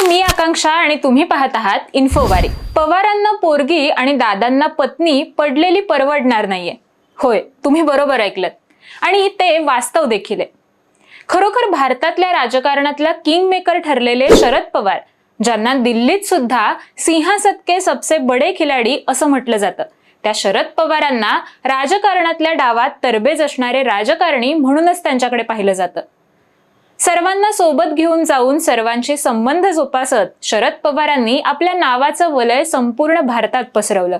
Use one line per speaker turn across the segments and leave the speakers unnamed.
नमस्कार मी आकांक्षा आणि तुम्ही पाहत आहात इन्फोवारी. पवारांना पोरगी आणि दादांना पत्नी पडलेली परवडणार नाहीये. होय तुम्ही बरोबर ऐकलं आणि ते वास्तव देखील आहे. खरोखर भारतातल्या राजकारणातला किंग मेकर ठरलेले शरद पवार ज्यांना दिल्लीत सुद्धा सिंहासतके सबसे बडे खिलाडी असं म्हटलं जातं. त्या शरद पवारांना राजकारणातल्या डावात तरबेज असणारे राजकारणी म्हणूनच त्यांच्याकडे पाहिलं जातं. सर्वांना सोबत घेऊन जाऊन सर्वांचे संबंध जोपासत शरद पवारांनी आपल्या नावाचं वलय संपूर्ण भारतात पसरवलं.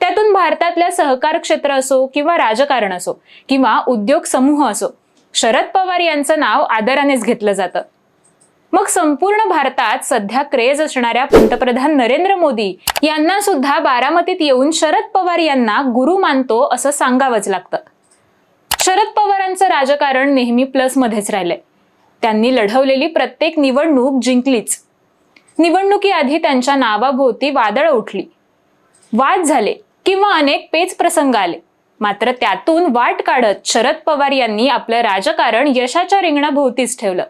त्यातून भारतातल्या सहकार क्षेत्र असो किंवा राजकारण असो किंवा उद्योग समूह असो शरद पवार यांचं नाव आदरानेच घेतलं जातं. मग संपूर्ण भारतात सध्या क्रेज असणाऱ्या पंतप्रधान नरेंद्र मोदी यांना सुद्धा बारामतीत येऊन शरद पवार यांना गुरु मानतो असं सांगावंच लागतं. शरद पवारांचं राजकारण नेहमी प्लसमध्येच राहिलंय. त्यांनी लढवलेली प्रत्येक निवडणूक जिंकलीच. निवडणुकीआधी त्यांच्या नावाभोवती वादळ उठली. वाद झाले किंवा अनेक पेच प्रसंग आले. मात्र त्यातून वाट काढत शरद पवार यांनी आपलं राजकारण यशाच्या रिंगणाभोवतीच ठेवलं.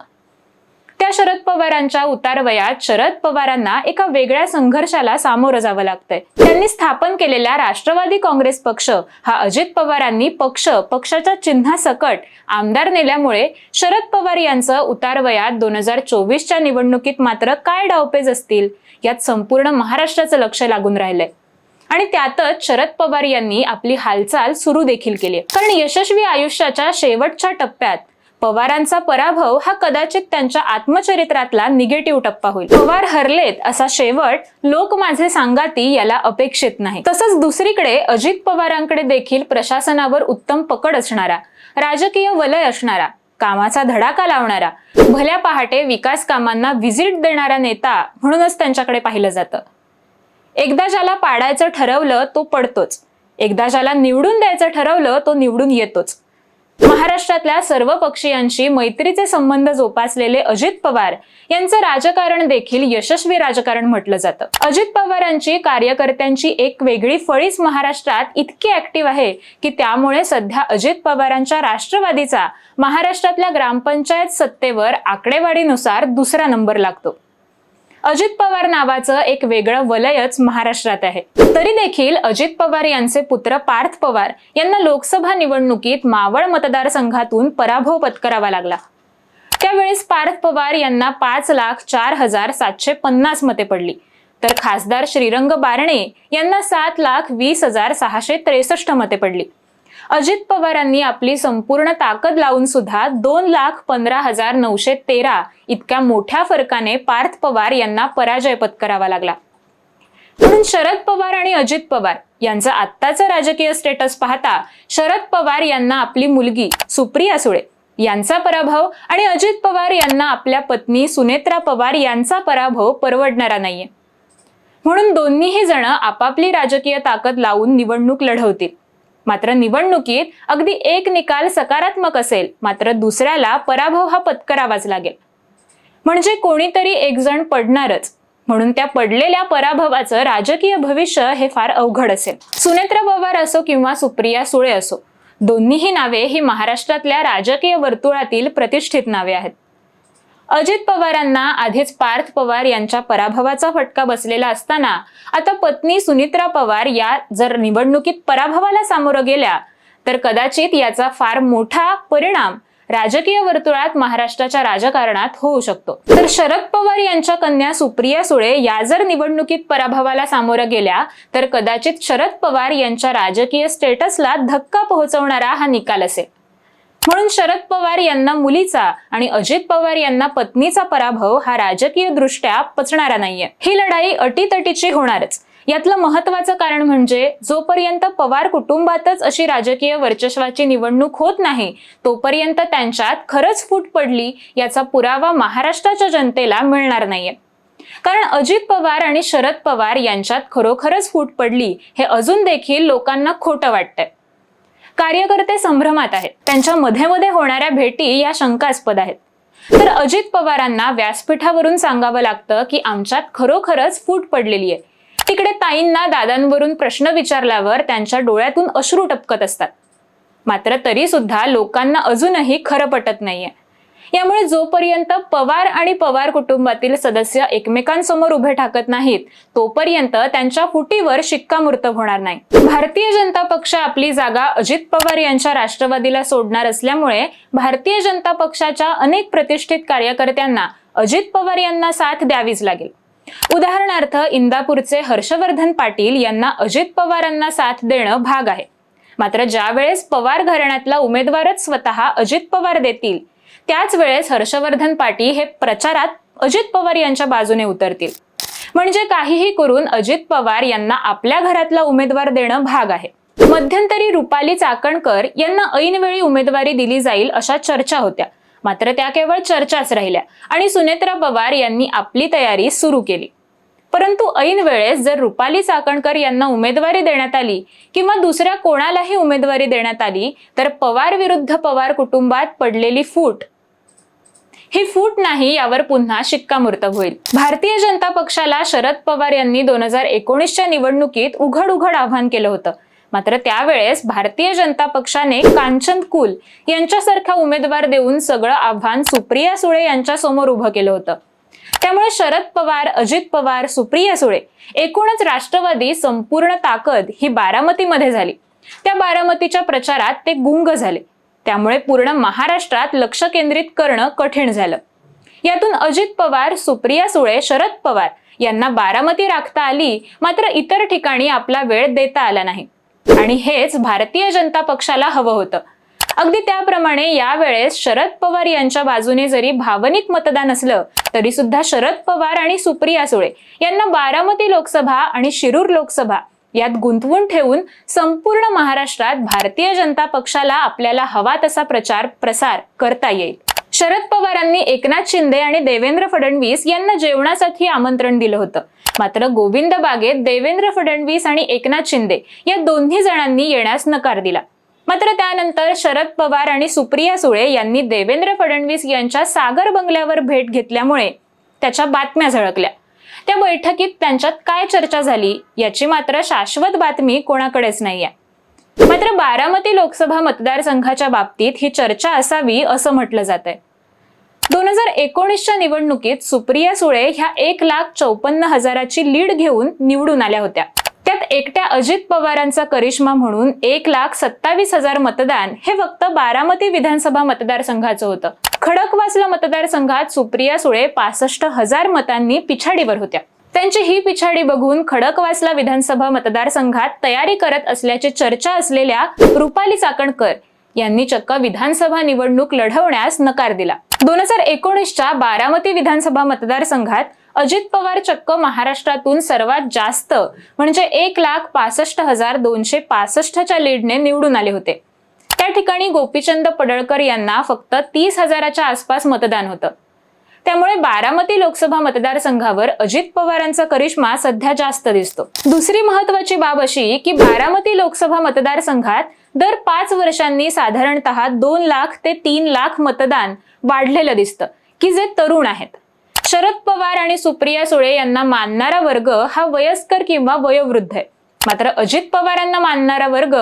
त्या शरद पवारांच्या उतारवयात शरद पवारांना एका वेगळ्या संघर्षाला सामोरं जावं लागतंय. त्यांनी स्थापन केलेला राष्ट्रवादी काँग्रेस पक्ष हा अजित पवारांनी पक्ष पक्षाच्या चिन्हासकट आमदार नेल्यामुळे शरद पवार यांचं उतारवयात दोन हजार चोवीसच्या निवडणुकीत मात्र काय डावपेज असतील यात संपूर्ण महाराष्ट्राचं लक्ष लागून राहिलंय. आणि त्यातच शरद पवार यांनी आपली हालचाल सुरू देखील केली कारण यशस्वी आयुष्याच्या शेवटच्या टप्प्यात पवारांचा पराभव हा कदाचित त्यांच्या आत्मचरित्रातला निगेटिव्ह टप्पा होईल. पवार हरलेत असा शेवट लोक माझे सांगाती याला अपेक्षित नाही. तसंच दुसरीकडे अजित पवारांकडे देखील प्रशासनावर उत्तम पकड असणारा राजकीय वलय असणारा कामाचा धडाका लावणारा भल्या पहाटे विकास कामांना व्हिजिट देणारा नेता म्हणूनच त्यांच्याकडे पाहिलं जातं. एकदा ज्याला पाडायचं ठरवलं तो पडतोच. एकदा ज्याला निवडून द्यायचं ठरवलं तो निवडून येतोच. महाराष्ट्रातल्या सर्व पक्षीयांशी मैत्रीचे संबंध जोपासलेले अजित पवार यांचं राजकारण देखील यशस्वी राजकारण म्हटलं जातं. अजित पवारांची कार्यकर्त्यांची एक वेगळी फळीच महाराष्ट्रात इतकी ऍक्टिव्ह आहे की त्यामुळे सध्या अजित पवारांच्या राष्ट्रवादीचा महाराष्ट्रातल्या ग्रामपंचायत सत्तेवर आकडेवाडीनुसार दुसरा नंबर लागतो. अजित पवार नावाचं एक वेगळं वलयच महाराष्ट्रात आहे. तरी देखील अजित पवार यांचे पुत्र पार्थ पवार यांना लोकसभा निवडणुकीत मावळ मतदारसंघातून पराभव पत्करावा लागला. त्यावेळेस पार्थ पवार यांना पाच लाख चार हजार सातशे पन्नास मते पडली. तर खासदार श्रीरंग बारणे यांना सात लाख वीस हजार सहाशे त्रेसष्ट मते पडली. अजित पवारांनी आपली संपूर्ण ताकद लावून सुद्धा दोन लाख पंधरा हजार नऊशे तेरा इतक्या मोठ्या फरकाने पार्थ पवार यांना पराजय पत्करावा लागला. म्हणून शरद पवार आणि अजित पवार यांचं आत्ताचं राजकीय स्टेटस पाहता शरद पवार यांना आपली मुलगी सुप्रिया सुळे यांचा पराभव आणि अजित पवार यांना आपल्या पत्नी सुनेत्रा पवार यांचा पराभव परवडणारा नाहीये. म्हणून दोन्हीही जण आपापली राजकीय ताकद लावून निवडणूक लढवतील. मात्र निवडणुकीत अगदी एक निकाल सकारात्मक असेल मात्र दुसऱ्याला पराभव हा पत्करावाच लागेल. म्हणजे कोणीतरी एक जण पडणारच. म्हणून त्या पडलेल्या पराभवाचं राजकीय भविष्य हे फार अवघड असेल. सुनेत्रा पवार असो किंवा सुप्रिया सुळे असो दोन्हीही नावे ही महाराष्ट्रातल्या राजकीय वर्तुळातील प्रतिष्ठित नावे आहेत. अजित पवारांना आधीच पार्थ पवार यांच्या पराभवाचा फटका बसलेला असताना आता पत्नी सुनित्रा पवार या जर निवडणुकीत पराभवाला सामोरं गेल्या तर कदाचित याचा फार मोठा परिणाम राजकीय वर्तुळात महाराष्ट्राच्या राजकारणात होऊ शकतो. तर शरद पवार यांच्या कन्या सुप्रिया सुळे या जर निवडणुकीत पराभवाला सामोरं गेल्या तर कदाचित शरद पवार यांच्या राजकीय स्टेटसला धक्का पोहोचवणारा हा निकाल असेल. म्हणून शरद पवार यांना मुलीचा आणि अजित पवार यांना पत्नीचा पराभव हा राजकीय दृष्ट्या पचणारा नाहीये. ही लढाई अटीतटीची होणारच. यातलं महत्वाचं कारण म्हणजे जोपर्यंत पवार कुटुंबातच अशी राजकीय वर्चस्वाची निवडणूक होत नाही तोपर्यंत त्यांच्यात खरंच फूट पडली याचा पुरावा महाराष्ट्राच्या जनतेला मिळणार नाहीये. कारण अजित पवार आणि शरद पवार यांच्यात खरोखरच फूट पडली हे अजून देखील लोकांना खोटं वाटतंय. कार्यकर्ते संभ्रमात आहेत. त्यांच्या मध्ये मध्ये होणाऱ्या भेटी या शंकास्पद आहेत. तर अजित पवारांना व्यासपीठावरून सांगावं लागतं की आमच्यात खरोखरच फूट पडलेली आहे. तिकडे ताईंना दादांवरून प्रश्न विचारल्यावर त्यांच्या डोळ्यातून अश्रू टपकत असतात. मात्र तरी सुद्धा लोकांना अजूनही खरं पटत नाहीये. यामुळे जोपर्यंत पवार आणि पवार कुटुंबातील सदस्य एकमेकांसमोर उभे ठाकत नाहीत तोपर्यंत त्यांच्या फुटीवर शिक्कामोर्तब होणार नाही. भारतीय जनता पक्ष आपली जागा अजित पवार यांच्या राष्ट्रवादीला सोडणार असल्यामुळे भारतीय जनता पक्षाच्या अनेक प्रतिष्ठित कार्यकर्त्यांना अजित पवार यांना साथ द्यावीच लागेल. उदाहरणार्थ इंदापूरचे हर्षवर्धन पाटील यांना अजित पवारांना साथ देणं भाग आहे. मात्र ज्यावेळेस पवार घराण्यातला उमेदवारच स्वतः अजित पवार देतील त्याच वेळेस हर्षवर्धन पाटील हे प्रचारात अजित पवार यांच्या बाजूने उतरतील. म्हणजे काहीही करून अजित पवार यांना आपल्या घरातला उमेदवार देणं भाग आहे. मध्यंतरी रुपाली चाकणकर यांना ऐनवेळी उमेदवारी दिली जाईल अशा चर्चा होत्या. मात्र त्या केवळ चर्चाच राहिल्या आणि सुनेत्रा पवार यांनी आपली तयारी सुरू केली. परंतु ऐन वेळेस जर रुपाली चाकणकर यांना उमेदवारी देण्यात आली किंवा दुसऱ्या कोणालाही उमेदवारी देण्यात आली तर पवार विरुद्ध पवार कुटुंबात पडलेली फूट ही फूट नाही यावर पुन्हा शिक्कामोर्तब होईल. भारतीय जनता पक्षाला शरद पवार यांनी दोन हजार एकोणीसच्या निवडणुकीत उघड उघड आव्हान केलं होतं. मात्र त्यावेळेस भारतीय जनता पक्षाने कांचन कुल यांच्यासारखा उमेदवार देऊन सगळं आव्हान सुप्रिया सुळे यांच्या समोर उभं केलं होतं. त्यामुळे शरद पवार अजित पवार सुप्रिया सुळे एकूणच राष्ट्रवादी संपूर्ण ताकद ही बारामतीमध्ये झाली. त्या बारामतीच्या प्रचारात ते गुंग झाले. त्यामुळे पूर्ण महाराष्ट्रात लक्ष केंद्रित करणं कठीण झालं. यातून अजित पवार सुप्रिया सुळे शरद पवार यांना बारामती राखता आली मात्र इतर ठिकाणी आपला वेळ देता आला नाही. आणि हेच भारतीय जनता पक्षाला हवं होतं. अगदी त्याप्रमाणे यावेळेस शरद पवार यांच्या बाजूने जरी भावनिक मतदान असलं तरी सुद्धा शरद पवार आणि सुप्रिया सुळे यांना बारामती लोकसभा आणि शिरूर लोकसभा यात गुंतवून ठेवून संपूर्ण महाराष्ट्रात भारतीय जनता पक्षाला आपल्याला हवा तसा प्रचार प्रसार करता येईल. शरद पवारांनी एकनाथ शिंदे आणि देवेंद्र फडणवीस यांना जेवणासाठी आमंत्रण दिलं होतं. मात्र गोविंद बागेत देवेंद्र फडणवीस आणि एकनाथ शिंदे या दोन्ही जणांनी येण्यास नकार दिला. मात्र त्यानंतर शरद पवार आणि सुप्रिया सुळे यांनी देवेंद्र फडणवीस यांच्या सागर बंगल्यावर भेट घेतल्यामुळे त्याच्या बातम्या झळकल्या. त्या बैठकीत त्यांच्यात काय चर्चा झाली याची मात्र शाश्वत बातमी कोणाकडेच नाहीये. मात्र बारामती लोकसभा मतदारसंघाच्या बाबतीत ही चर्चा असावी असं म्हटलं जात आहे दोन हजार एकोणीसच्या निवडणुकीत सुप्रिया सुळे ह्या एक लाख चौपन्न हजाराची लीड घेऊन निवडून आल्या होत्या. त्यात एकट्या अजित पवारांचा करिश्मा म्हणून एक लाख सत्तावीस हजार मतदान हे फक्त बारामती विधानसभा मतदारसंघाचं होतं. खडकवासला मतदारसंघात सुप्रिया सुळे पासष्ट हजार मतांनी पिछाडीवर होत्या. त्यांची ही पिछाडी बघून खडकवासला विधानसभा मतदारसंघात तयारी करत असल्याची चर्चा असलेल्या रुपाली चाकणकर यांनी चक्क विधानसभा निवडणूक लढवण्यास नकार दिला. दोन हजार एकोणीसच्या बारामती विधानसभा मतदारसंघात अजित पवार चक्क महाराष्ट्रातून सर्वात जास्त म्हणजे एक लाख पासष्ट हजार दोनशे पासष्टच्या लीडने निवडून आले होते. त्या ठिकाणी गोपीचंद पडळकर यांना फक्त तीस हजाराच्या आसपास मतदान होतं. त्यामुळे बारामती लोकसभा मतदारसंघावर अजित पवारांचा करिश्मा सध्या जास्त दिसतो. दुसरी महत्वाची बाब अशी की बारामती लोकसभा मतदारसंघात दर पाच वर्षांनी साधारणतः दोन लाख ते तीन लाख मतदान वाढलेलं दिसतं की जे तरुण आहेत. शरद पवार आणि सुप्रिया सुळे यांना मानणारा वर्ग हा वयस्कर किंवा वयोवृद्ध आहे. मात्र अजित पवारांना मानणारा वर्ग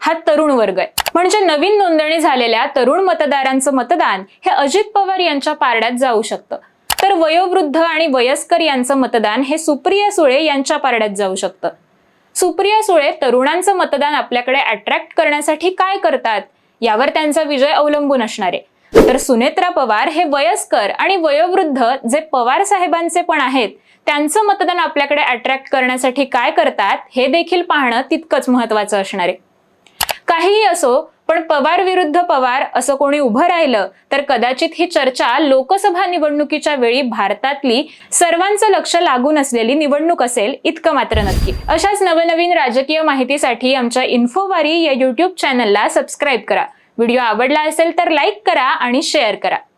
हा तरुण वर्ग आहे. म्हणजे नवीन नोंदणी झालेल्या तरुण मतदारांचं मतदान हे अजित पवार यांच्या पारड्यात जाऊ शकतं. तर वयोवृद्ध आणि वयस्कर यांचं मतदान हे सुप्रिया सुळे यांच्या पारड्यात जाऊ शकतं. सुप्रिया सुळे तरुणांचं मतदान आपल्याकडे अट्रॅक्ट करण्यासाठी काय करतात? यावर त्यांचा विजय अवलंबून असणार आहे. तर सुनेत्रा पवार हे वयस्कर आणि वयोवृद्ध जे पवार साहेबांचे पण आहेत त्यांचं मतदान आपल्याकडे अट्रॅक्ट करण्यासाठी काय करतात हे देखील पाहणं तितकंच महत्वाचं असणार आहे. काहीही असो पण पवार विरुद्ध पवार असं कोणी उभं राहिलं तर कदाचित ही चर्चा लोकसभा निवडणुकीच्या वेळी भारतातली सर्वांचं लक्ष लागून असलेली निवडणूक असेल इतकं मात्र नक्की. अशाच नवनवीन राजकीय माहितीसाठी आमच्या इन्फोवारी या युट्यूब चॅनलला सबस्क्राईब करा. व्हिडिओ आवडला असेल तर लाईक करा आणि शेअर करा.